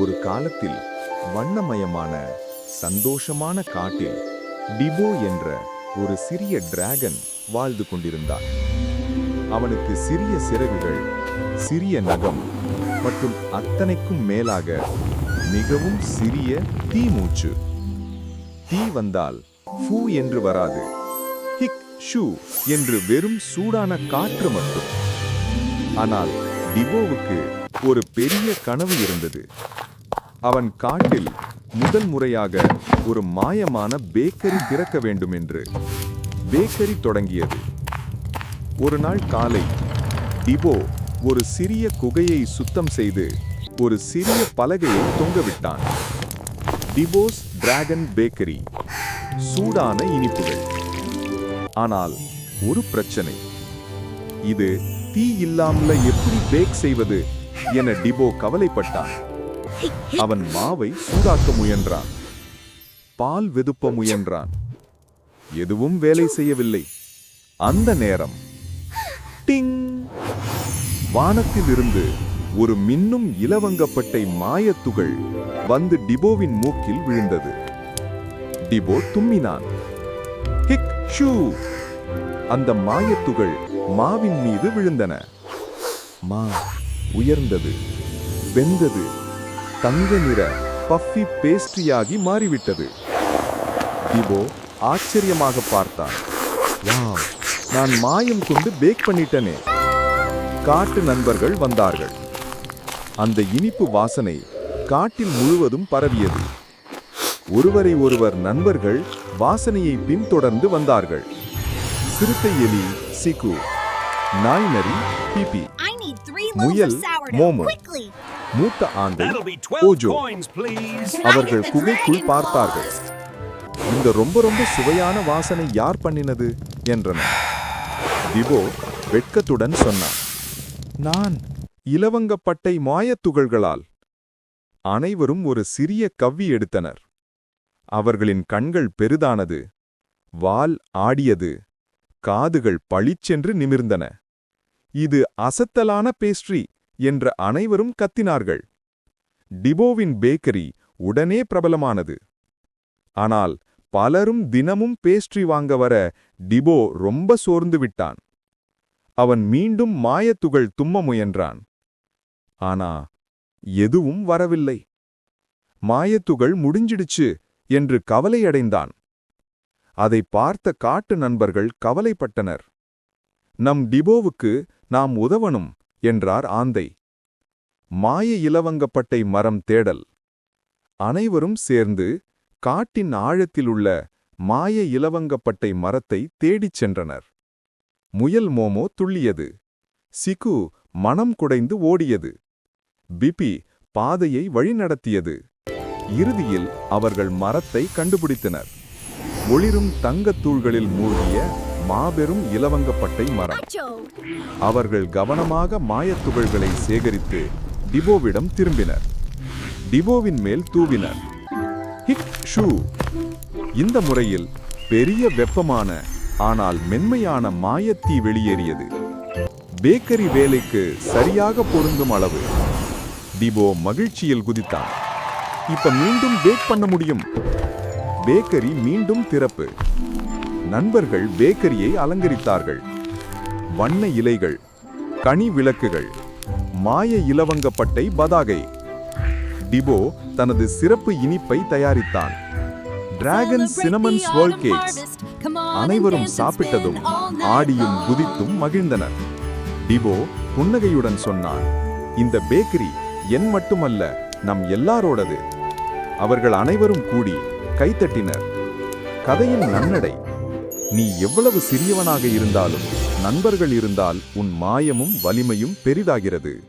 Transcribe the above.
ஒரு காலத்தில் வண்ணமயமான சந்தோஷமான காட்டில் டிபோ என்ற ஒரு சிறிய டிராகன் வாழ்ந்து கொண்டிருந்தான். அவனுக்கு சிறிய சிறகுகள் சிறிய நகம் மற்றும் அத்தனைக்கும் மேலாக மிகவும் சிறிய தீ மூச்சு தீ வந்தால் ஃபூ என்று வராது. ஹிக் ஷூ என்று வெறும் சூடான காற்று மட்டும். ஆனால் டிபோவுக்கு ஒரு பெரிய கனவு இருந்தது. அவன் காட்டில் முதல் முறையாக ஒரு மாயமான பேக்கரி திறக்க வேண்டும் என்று பேக்கரி தொடங்கியது. ஒரு நாள் காலை டிபோ ஒரு சிறிய குகையை சுத்தம் செய்து ஒரு சிறிய பலகையை தொங்கவிட்டான் டிபோஸ் டிராகன் பேக்கரி சூடான இனிப்புகள். ஆனால் ஒரு பிரச்சனை. இது தீ இல்லாமல எப்படி பேக் செய்வது என டிபோ கவலைப்பட்டான். அவன் மாவை சூடாக்க முயன்றான். பால் வெதுப்ப முயன்றான். எதுவும் வேலை செய்யவில்லை. அந்த நேரம் டிங்! வானத்திலிருந்து ஒரு மின்னும் இலவங்கப்பட்டை மாயத்துகள் வந்து டிபோவின் மூக்கில் விழுந்தது. டிபோ தும்மினான். ஹிக் ஷூ! அந்த மாயத்துகள் மாவின் மீது விழுந்தன. மா உயர்ந்தது வெந்தது. தங்க நிற பஃபி பேஸ்ட்ரியாகி மாறிவிட்டது. டிபோ ஆச்சரியமாக பார்த்தான். வாவ் நான் மாயம் கொண்டு பேக் பண்ணிட்டனே. காட்டு நண்பர்கள் வந்தார்கள். அந்த இனிப்பு வாசனை காட்டில் முழுவதும் பரவியது. ஒருவரை ஒருவர் நண்பர்கள் வாசனையை பின்தொடர்ந்து வந்தார்கள். சிறுத்தை எலி சிக்கு நாய் நரி பிபி முயல், மோமோ. மூத்த ஆந்தை That'll be 12 ஓஜோ. அவர்கள் குகைக்குள் பார்த்தார்கள். இந்த ரொம்ப ரொம்ப சுவையான வாசனை யார் பண்ணினது? என்றனர். திபோ வெட்கத்துடன் சொன்னான் நான் இலவங்கப்பட்டை மாயத்துகள்களால் அனைவரும் ஒரு சிறிய கவ்வி எடுத்தனர். அவர்களின் கண்கள் பெரிதானது வால் ஆடியது காதுகள் பளிச்சென்று நிமிர்ந்தன. இது அசத்தலான பேஸ்ட்ரி. என்ற அனைவரும் கத்தினார்கள். டிபோவின் பேக்கரி உடனே பிரபலமானது. ஆனால் பலரும் தினமும் பேஸ்ட்ரி வாங்க வர டிபோ ரொம்ப சோர்ந்து விட்டான். அவன் மீண்டும் மாயத்துகள் தும்ம முயன்றான். ஆனா எதுவும் வரவில்லை. மாயத்துகள் முடிஞ்சிடுச்சு என்று கவலையடைந்தான். அதை பார்த்த காட்டு நண்பர்கள் கவலைப்பட்டனர். நம் டிபோவுக்கு நாம் உதவணும். என்றார் ஆந்தை. மாய இலவங்கப்பட்டை மரம் தேடல். அனைவரும் சேர்ந்து காட்டின் ஆழத்திலுள்ள மாய இலவங்கப்பட்டை மரத்தை தேடிச் சென்றனர். முயல் மோமோ துள்ளியது. சிகு மனம் குடைந்து ஓடியது. பிபி பாதையை வழிநடத்தியது. இறுதியில் அவர்கள் மரத்தை கண்டுபிடித்தனர். ஒளிரும் தங்கத் தூள்களில் மூழ்கிய மாபெரும் இலவங்கப்பட்டை மரம். அவர்கள் கவனமாக மாயத்துகள்களை சேகரித்து டிபோவிடம் திரும்பினர். டிபோவின் மேல் தூவினர். ஹிக் ஷூ. இந்த முறையில் பெரிய வெப்பமான ஆனால் மென்மையான மாயத்தீ வெளியேறியது. பேக்கரி வேலைக்கு சரியாக பொருந்தும் அளவு. டிபோ மகிழ்ச்சியில் குதித்தான். இப்ப மீண்டும் பேக் பண்ண முடியும். பேக்கரி மீண்டும் திறப்பு. நண்பர்கள் பேக்கரியை அலங்கரித்தார்கள். வண்ண இலைகள் கனி விளக்குகள் மாய இலவங்கப்பட்டை பதாகை. டிபோ தனது சிறப்பு இனிப்பை தயாரித்தான். டிராகன் சினமன் ஸ்வர்ல் கேக்ஸ் அனைவரும் சாப்பிட்டதும் ஆடியும். குதித்தும் மகிழ்ந்தனர். டிபோ புன்னகையுடன் சொன்னான் இந்த பேக்கரி என் மட்டுமல்ல நம் எல்லாரோடது. அவர்கள் அனைவரும் கூடி கைத்தட்டினர். கதையின் நன்னடை. நீ எவ்வளவு சிறியவனாக இருந்தாலும் நண்பர்கள் இருந்தால் உன் மாயமும் வலிமையும் பெரிதாகிறது.